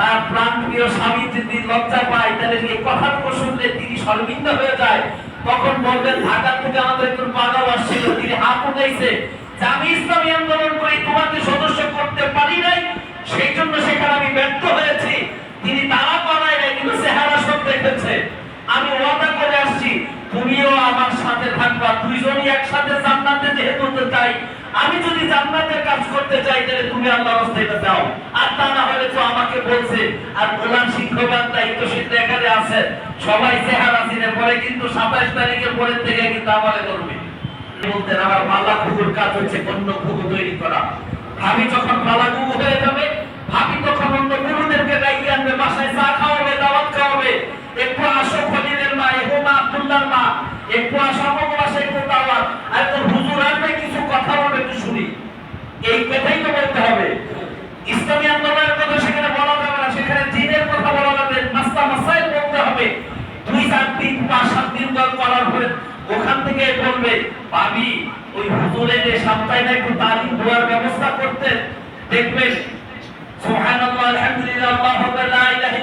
তার প্রাণ প্রিয় স্বামী যদি লজ্জা পায়, তাহলে এই কথাটুকু শুনলে তিনি সর্বিন্দ হয়ে যায়। তখন বলবেন, ঢাকা থেকে আমাদের একজন পাগল আসছিল, তিনি হাত উঠাইছে। যে আমি ইসলামী আন্দোলন করি, তোমাকে সদস্য করতে পারি নাই। সেই জন্য সেখানে আমি ব্যর্থ হয়েছি। তিনি তারা করায় নাই, কিন্তু চেহারা সব দেখেছে। আমি ওয়াদা করে আসছি তুমিও আমার সাথে থাকবা। দুইজনই একসাথে জান্নাতে যেহেতু চাই আমি যদি জান্নাতের কাজ করতে চাই, তাহলে তুমি আল্লাহ রাস্তায় যাও আর তা না হলে তো আমাকে বলছে, আর প্রধান শিক্ষকের দায়িত্বশীল এখানে আছে। সবাই চেহারা চিনে পরে কিন্তু সাতাশ তারিখের পরের থেকে কিন্তু আমাকে করবে বলতেন, আমার মালা কুকুর কাজ হচ্ছে অন্য কুকুর তৈরি করা। ভাবি যখন মালা কুকুর হয়ে যাবে, ভাবি তখন অন্য গুরুদেরকে ডাইকে আনবে, বাসায় চা খাওয়াবে, দাওয়াত খাওয়াবে। একটু আব্দুল্লাহর মা একটু আসো আমার বাসায় একটু দাওয়াত আর তোর হুজুর আসবে কিছু কথা বলবে একটু শুনি। এই কথাই তো বলতে হবে। ইসলামী আন্দোলনের কথা সেখানে বলা যাবে না, সেখানে দিনের কথা বলা যাবে। নাস্তা মাসাইল বলতে হবে। দুই চার দিন, পাঁচ সাত দিন দল করার পরে ওখান থেকে বলবে, ভাবি, ওই হুজুরের যে সপ্তাহে না একটু তালিম দেওয়ার ব্যবস্থা করতে দেখবেন, সুবহানাল্লাহ, আলহামদুলিল্লাহ, আল্লাহু আকবার, লা ইলাহা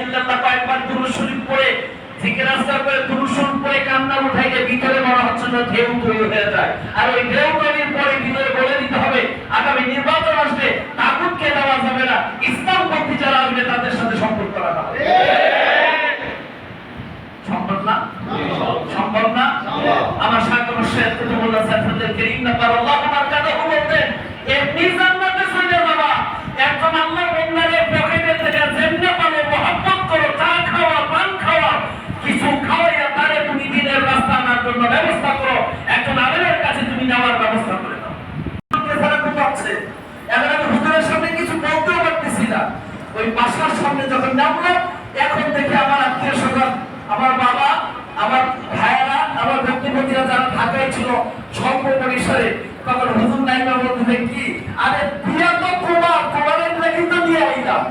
আজকার করে শরীফ পড়ে কান্না উঠাইলে ভিতরে মনে হচ্ছে না ঢেউ তৈরি হয়ে যায়। আর ওই ঢেউ তৈরির পরে ভিতরে বলে দিতে হবে আগামী নির্বাচন আসলে তাগুতকে দেওয়া যাবে না ইসলাম পন্থী যারা আসবে তাদের সাথে সম্পর্ক রাখা হবে। সম্ভব না? সম্ভব। না? আমার সাগর শেখ কুতুবুল্লাহ সাইফুদ্দিন করিম নাম্বার আল্লাহ আমার কাছে বলতেন এমনি জান্নাতে চলে বাবা একজন আল্লাহ বন্দারে পকেটে থেকে যেমনে পাবে মহব্বত করো চা খাওয়া পান খাওয়া কিছু খাওয়াইয়া তারে তুমি দিনের রাস্তা আনার জন্য ব্যবস্থা করো একজন আলেমের কাছে তুমি নেওয়ার ব্যবস্থা করে দাও ছাড়া এখন আমি হুজুরের সামনে কিছু বলতেও পারতেছি না। ওই বাসার সামনে যখন নামলাম এখন দেখে আমার আত্মীয় স্বজন, আমার বাবা, আমার ভাইয়েরা, আমার ব্যক্তিপতিরা যারা ঢাকায় ছিল স্বল্প পরিসরে, তখন হুজুর নাইমা বলতে কি, আরে, বিয়া তো তোমার তোমাদের লেগে তো নিয়ে আইলাম।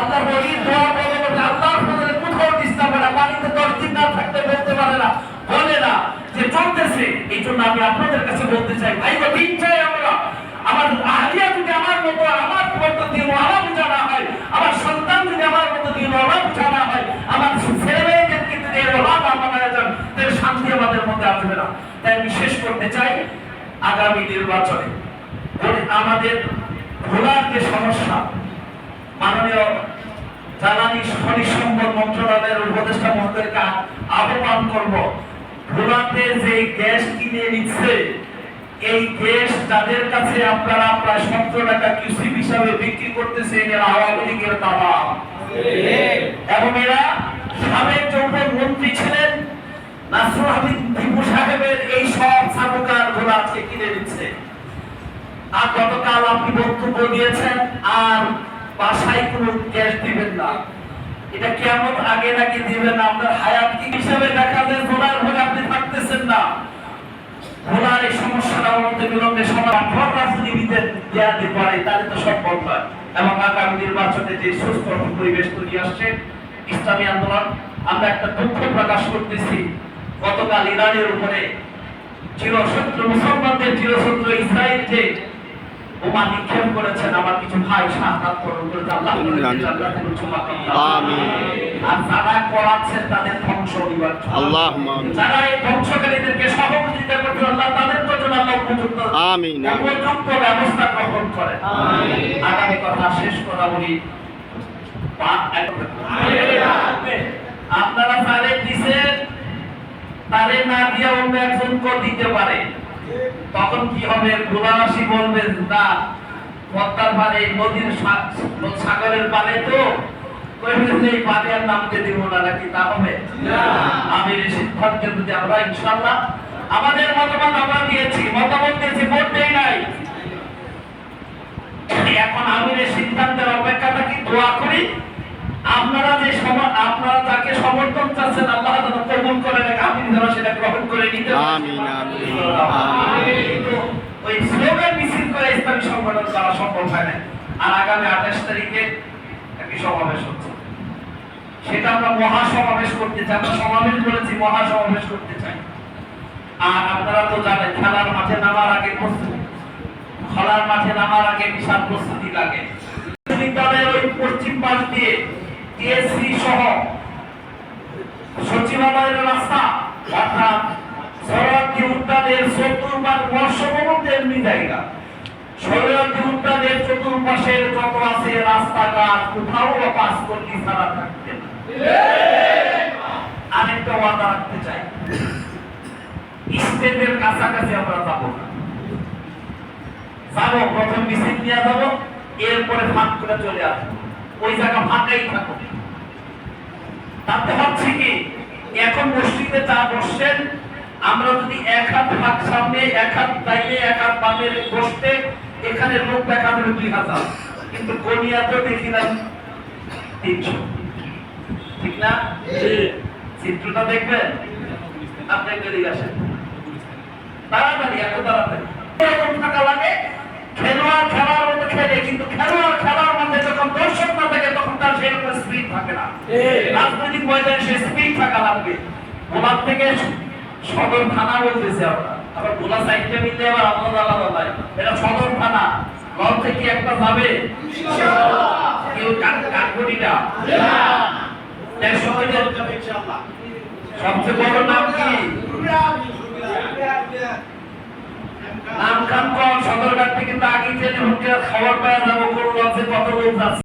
আল্লাহ বলি, দোয়া বলে আল্লাহর কোথাও ডিস্টার্ব হয় বাড়িতে দশ দিন না থাকতে বলতে পারে না, বলে না যে চলতেছে। এই জন্য আমি আপনাদের কাছে বলতে চাই, ভাই দিন চাই আমরা আমার আহলিয়া যদি আমার মতো আমার মতো দিন ওরা বোঝা হয়, আমার সন্তান যদি আমার মতো দিন ওরা বোঝা হয়, আমার ছেলে মেয়েদেরকে যদি এর ওরা না যান তাহলে শান্তি আমাদের মধ্যে আসবে না। তাই আমি শেষ করতে চাই আগামী নির্বাচনে। আমাদের ভোলার যে সমস্যা, মাননীয় জ্বালানি খনিজ সম্পদ মন্ত্রণালয়ের উপদেষ্টা মহোদয়কে আহ্বান করব। ভোলাতে যে গ্যাস কিনে নিচ্ছে, এই গ্যাস যাদের কাছে আপনারা প্রায় সতেরো টাকা কিউসিক হিসাবে বিক্রি করতেছেন এরা আওয়ামী লীগের দাবা। এবং এরা সাবেক যৌবন মন্ত্রী ছিলেন সাহেবের এই সব কিনে নিচ্ছে। আর গতকাল আপনি বক্তব্য দিয়েছেন, আর বাসায় কোনো গ্যাস দিবেন না। এটা কেমন আগে নাকি দিবেন আপনার হায়াত কি হিসাবে দেখা যায়? ভোলার ভোলে আপনি থাকতেছেন না। ভোলার এই সমস্যাটা অনন্ত বিলম্বে সমাধান ভোট রাজনীতিবিদের দেওয়া দিতে পারে তাহলে তো সব বন্ধ হয়। এবং আগামী নির্বাচনে যে সুস্থ পরিবেশ তৈরি আসছে, ইসলামী আন্দোলন, আমরা একটা দুঃখ প্রকাশ করতেছি। গতকাল ইরানের উপরে চিরশত্রু, মুসলমানদের চিরশত্রু, ইসরায়েল যে বোমা নিক্ষেপ করেছেন আমার কিছু ভাই করেছে আল্লাহ। আর যারা করাচ্ছেন তাদের ধ্বংস অনিবার্য আল্লাহুম্মা যারা এই ধ্বংসকারীদেরকে সহযোগিতা করছে আল্লাহ তাদের জন্য আল্লাহ উপযুক্ত। আমিন। উপযুক্ত ব্যবস্থা গ্রহণ করে আগামী কথা শেষ করা বলি। পা- আপনারা তারে দিছেন তারে না দিয়ে অন্য একজনকে দিতে পারে। তখন কি হবে? গোলাবাসী বলবে না পদ্মার পারে নদীর সাগরের পারে তো এই আর নামতে দিব না নাকি তা হবে? আমি সিদ্ধান্ত যদি আমরা ইনশাল্লাহ আমাদের মতামত আমরা দিয়েছি মতামত দিয়েছি ভোট দেই নাই। এখন সিদ্ধান্তের অপেক্ষা থাকি দোয়া করি? আপনারা যে আপনারা যাকে সমর্থন চাচ্ছেন আল্লাহ কবুল করে সেটা গ্রহণ করে নিতে আমিন, আমিন, ওই স্লোগান মিছিল করে ইসলামী সংগঠন করা সম্ভব হয় না আর আগামী আঠাশ তারিখে একটি সমাবেশ হচ্ছে। সেটা আমরা মহা করতে চাই। আমরা সমাবেশ করেছি মহা করতে চাই। আর আপনারা তো জানেন খেলার মাঠে নামার আগে প্রস্তুতি। খেলার মাঠে নামার আগে বিশাল প্রস্তুতি লাগে। বিশ্ববিদ্যালয়ের ওই পশ্চিম পাশ দিয়ে টিএসসি সহ সচিবালয়ের রাস্তা অর্থাৎ উদ্যানের চতুর্পাশ বর্ষভবন এমনি জায়গা সরোয়ার্দী উদ্যানের চতুর্পাশের যত আছে রাস্তাঘাট, কোথাও পাস করলি ছাড়া থাকতে আরেকটা ওয়াদা রাখতে চাই। স্টেটের কাছাকাছি আমরা যাব না। যাব, প্রথম মিছিল নিয়ে যাব, এরপরে ফাঁক করে চলে আসব। ওই জায়গা ফাঁকাই থাকবে তাতে হচ্ছে কি? এখন মসজিদে যা বসছেন। আমরা যদি এক হাত ফাঁক সামনে এক হাত দাইলে এক হাত বামে বসতে এখানে লোক দেখা দুই হাজার। কিন্তু গনিয়াতে দেখিলাম তিনশো। ঠিক না? চিত্রটা দেখবেন? আপনি বেরিয়ে আসেন। তাড়াতাড়ি এত তাড়াতাড়ি। এরকম থাকা লাগে খেলোয়াড় খেলার মতো খেলে কিন্তু খেলোয়াড় খেলার মধ্যে যখন দর্শক না থাকে তখন তার সেরকম স্পিড থাকে না। রাজনৈতিক ময়দানে সে স্পিড থাকা লাগবে। ওনার থেকে সদর থানা বলতেছে আমরা। আবার গোলা সাইডটা মিললে আবার আলাদা আলাদা হয় এটা সদর থানা। ঘর থেকে একটা যাবে। কেউ কাঠগড়িটা সবচেয়ে বড় নাম কি? নাম খান কম সদরঘাট থেকে কিন্তু আগে ট্রেনে খবর পাওয়া যাব। কোন কত লোক যাচ্ছে?